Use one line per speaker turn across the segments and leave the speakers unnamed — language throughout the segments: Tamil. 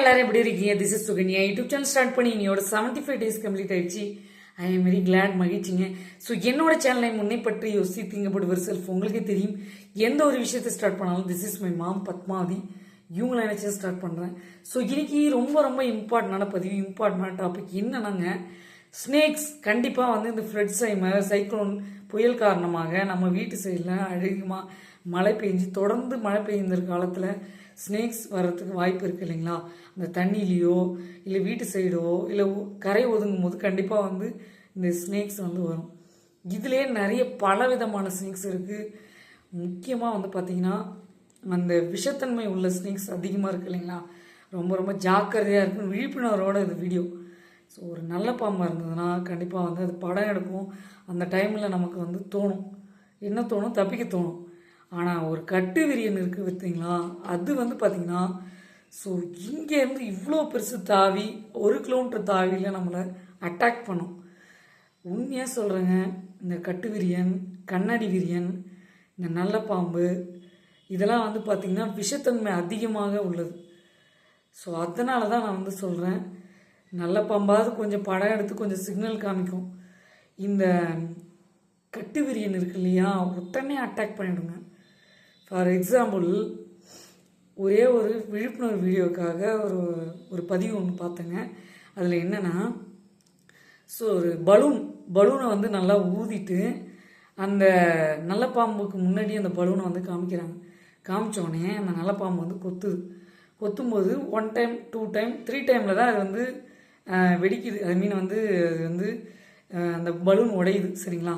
எல்லாரும் எப்படி இருக்கீங்க? This is Sukanya. YouTube channel start பண்ணி என்னோட செவன்டி ஃபைவ் டேஸ் கம்ப்ளீட் ஆயிடுச்சு. ஐ எம் வெரி கிளாட் மகிழ்ச்சிங்க. ஸோ என்னோட சேனலை முன்னை பற்றி யோசி திங்கப்படு செல்ஃப் உங்களுக்கே தெரியும். எந்த ஒரு விஷயத்தை ஸ்டார்ட் பண்ணாலும் this is my mom Padmavathi. இவங்களை நினச்சி ஸ்டார்ட் பண்ணுறேன் ஸோ இன்னைக்கு ரொம்ப ரொம்ப இம்பார்ட்டண்டான பதிவு இம்பார்ட்டண்டான டாபிக் என்னன்னாங்க? ஸ்னேக்ஸ் கண்டிப்பாக வந்து இந்த ஃப்ளட் சைம சைக்ளோன் புயல் காரணமாக நம்ம வீட்டு சைடில் அதிகமாக மழை பெஞ்சு தொடர்ந்து மழை பெய்யுற காலத்தில் ஸ்னேக்ஸ் வர்றதுக்கு வாய்ப்பு இருக்குது இல்லைங்களா? அந்த தண்ணியிலையோ இல்லை வீட்டு சைடோ இல்லை கரை ஒதுங்கும் போது கண்டிப்பாக வந்து இந்த ஸ்னேக்ஸ் வந்து வரும். இதுலேயே நிறைய பல விதமான ஸ்னேக்ஸ் இருக்குது முக்கியமாக வந்து பார்த்திங்கன்னா அந்த விஷத்தன்மை உள்ள ஸ்னேக்ஸ் அதிகமாக இருக்குது இல்லைங்களா? ரொம்ப ரொம்ப ஜாக்கிரதையாக இருக்கும் விழிப்புணர்வோட இந்த வீடியோ ஸோ ஒரு நல்ல பாம்பாக இருந்ததுன்னா கண்டிப்பாக வந்து அது படம் எடுக்கும். அந்த டைமில் நமக்கு வந்து தோணும். என்ன தோணும்? தப்பிக்க தோணும். ஆனால் ஒரு கட்டு விரியன் இருக்குது பார்த்தீங்களா அது வந்து பார்த்திங்கன்னா ஸோ இங்கேருந்து இவ்வளோ பெருசு தாவி ஒரு கிலோமீட்டர் தாவியில் நம்மளை அட்டாக் பண்ணும். உண்மையாக சொல்கிறேங்க இந்த கட்டு விரியன் கண்ணாடி விரியன் இந்த நல்ல பாம்பு இதெல்லாம் வந்து பார்த்திங்கன்னா விஷத்தன்மை அதிகமாக உள்ளது. ஸோ அதனால தான் நான் வந்து சொல்கிறேன் நல்ல பாம்பாவது கொஞ்சம் படம் எடுத்து கொஞ்சம் சிக்னல் காமிக்கும். இந்த கட்டு விரியன் இருக்கு இல்லையா உடனே அட்டாக் பண்ணிவிடுங்க ஃபார் எக்ஸாம்பிள் ஒரே ஒரு விழிப்புணர்வு வீடியோக்காக ஒரு ஒரு பதிவு ஒன்று பார்த்தேங்க. அதில் என்னென்னா ஸோ ஒரு பலூன் பலூனை வந்து நல்லா ஊதிட்டு அந்த நல்ல பாம்புக்கு முன்னாடி அந்த பலூனை வந்து காமிக்கிறாங்க. காமிச்சோடனே அந்த நல்ல பாம்பு வந்து கொத்துது. கொத்தும்போது one time two time three டைமில் தான் அது வந்து வெடிக்குது. ஐ மீன் வந்து அது வந்து அந்த பலூன் உடையுது சரிங்களா?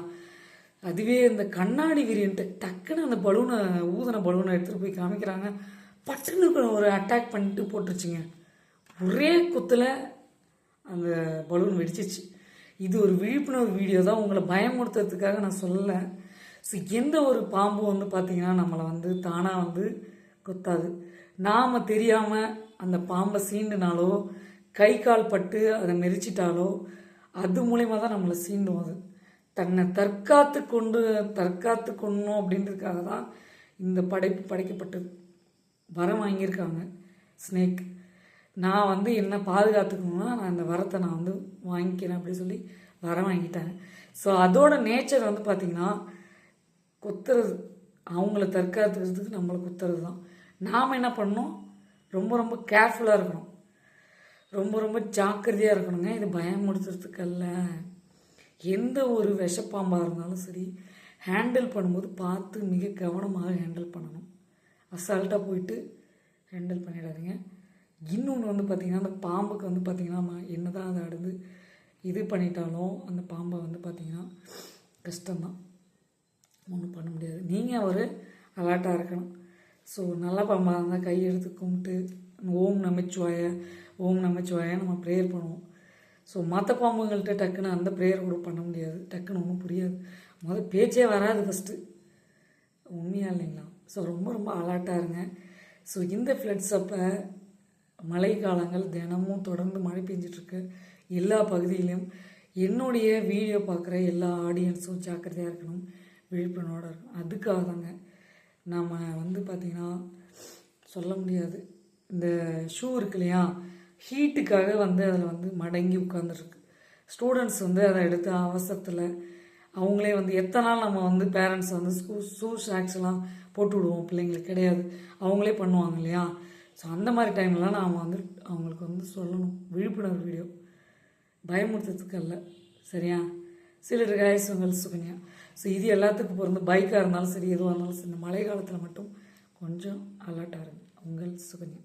அதுவே இந்த கண்ணாடி விரியன்ட்டு டக்குன்னு அந்த பலூனை ஊதின பலூனை எடுத்துகிட்டு போய் காமிக்கிறாங்க. பட்டுன்னு ஒரு அட்டாக் பண்ணிட்டு போட்டுருச்சுங்க. ஒரே குத்தில் அந்த பலூன் வெடிச்சிச்சு. இது ஒரு விழிப்புணர்வு வீடியோ தான். உங்களை பயமுறுத்துறதுக்காக நான் சொல்லலை. ஸோ எந்த ஒரு பாம்பும் வந்து பார்த்திங்கன்னா நம்மளை வந்து தானாக வந்து கொத்தாது. நாம் தெரியாமல் அந்த பாம்பை சீண்டுனாலோ கை கால் பட்டு அதை மெரிச்சிட்டாலோ அது மூலயமா தான் நம்மளை சீண்டும் அது. தன்னை தற்காத்து கொண்டு தற்காத்து கொள்ளணும் அப்படின்றதுக்காக தான் இந்த படைப்பு படைக்கப்பட்டது வரம் வாங்கியிருக்காங்க ஸ்னேக். நான் வந்து என்ன பாதுகாத்துக்கணும்னா நான் இந்த வரத்தை நான் வந்து வாங்கிக்கிறேன் அப்படின்னு சொல்லி வரம் வாங்கிட்டாங்க. ஸோ அதோட நேச்சர் வந்து பார்த்திங்கன்னா கொத்துறது. அவங்கள தற்காத்துக்கிறதுக்கு நம்மளை குத்துறது தான் நாம் என்ன பண்ணணும்? ரொம்ப ரொம்ப கேர்ஃபுல்லாக இருக்கணும். ரொம்ப ரொம்ப ஜாக்கிரதையாக இருக்கணுங்க. இது பயமுடுத்துறதுக்கல்ல எந்த ஒரு விஷப்பாம்பாக இருந்தாலும் சரி ஹேண்டில் பண்ணும்போது பார்த்து மிக கவனமாக ஹேண்டில் பண்ணணும். அசால்ட்டாக போயிட்டு ஹேண்டில் பண்ணிடாதீங்க. இன்னொன்று வந்து பார்த்திங்கன்னா அந்த பாம்புக்கு வந்து பார்த்திங்கன்னா என்ன தான் அதை அடுத்து இது பண்ணிட்டாலும் அந்த பாம்பை வந்து பார்த்திங்கன்னா கஷ்டம்தான். ஒன்றும் பண்ண முடியாது. நீங்கள் ஒரு அலர்ட்டாக இருக்கணும். ஸோ நல்ல பாம்பாக இருந்தால் கை எடுத்து கும்பிட்டு ஓம் நமச்சிவாய ஓம் நமச்சிவாய நம்ம ப்ரேயர் பண்ணுவோம். ஸோ மற்ற பாம்புங்கள்கிட்ட டக்குன்னு அந்த ப்ரேயர் கூட பண்ண முடியாது. டக்குன்னு ஒன்றும் புரியாது. முதல் பேச்சே வராது ஃபஸ்ட்டு உண்மையா இல்லைங்களா? ஸோ ரொம்ப ரொம்ப அலர்ட்டாக இருங்க. ஸோ இந்த ஃப்ளட்ஸ் அப்போ மழை காலங்கள் தினமும் தொடர்ந்து மழை பெஞ்சிட்ருக்கு. எல்லா பகுதியிலும் என்னுடைய வீடியோ பார்க்குற எல்லா ஆடியன்ஸும் ஜாக்கிரதையாக இருக்கணும் விழிப்புணர்வோட இருக்கணும். அதுக்காக தாங்க நாம் வந்து பார்த்திங்கன்னா சொல்ல முடியாது. இந்த ஷூ இருக்கு இல்லையா? ஹீட்டுக்காக வந்து அதில் வந்து மடங்கி உட்காந்துருக்கு ஸ்டூடெண்ட்ஸ் வந்து அதை எடுத்து அவசரத்தில் அவங்களே வந்து எத்தனை நாள் நம்ம வந்து பேரண்ட்ஸ் வந்து ஸ்கூ ஷூ ஷாக்ஸ்லாம் போட்டு விடுவோம். பிள்ளைங்களுக்கு கிடையாது. அவங்களே பண்ணுவாங்க இல்லையா? ஸோ அந்த மாதிரி டைம்லலாம் நாம் வந்து அவங்களுக்கு வந்து சொல்லணும். விழிப்புணர்வு வீடியோ பயமுறுத்துறதுக்கு அல்ல. சரியா? சிலர் காயசுங்கள் சுகன்யா. ஸோ இது எல்லாத்துக்கும் பிறந்து பைக்காக இருந்தாலும் சரி எதுவாக இருந்தாலும் சரி இந்த மழை காலத்தில் மட்டும் கொஞ்சம் அலர்ட்டாக இருங்க உங்கள் சுகன்யா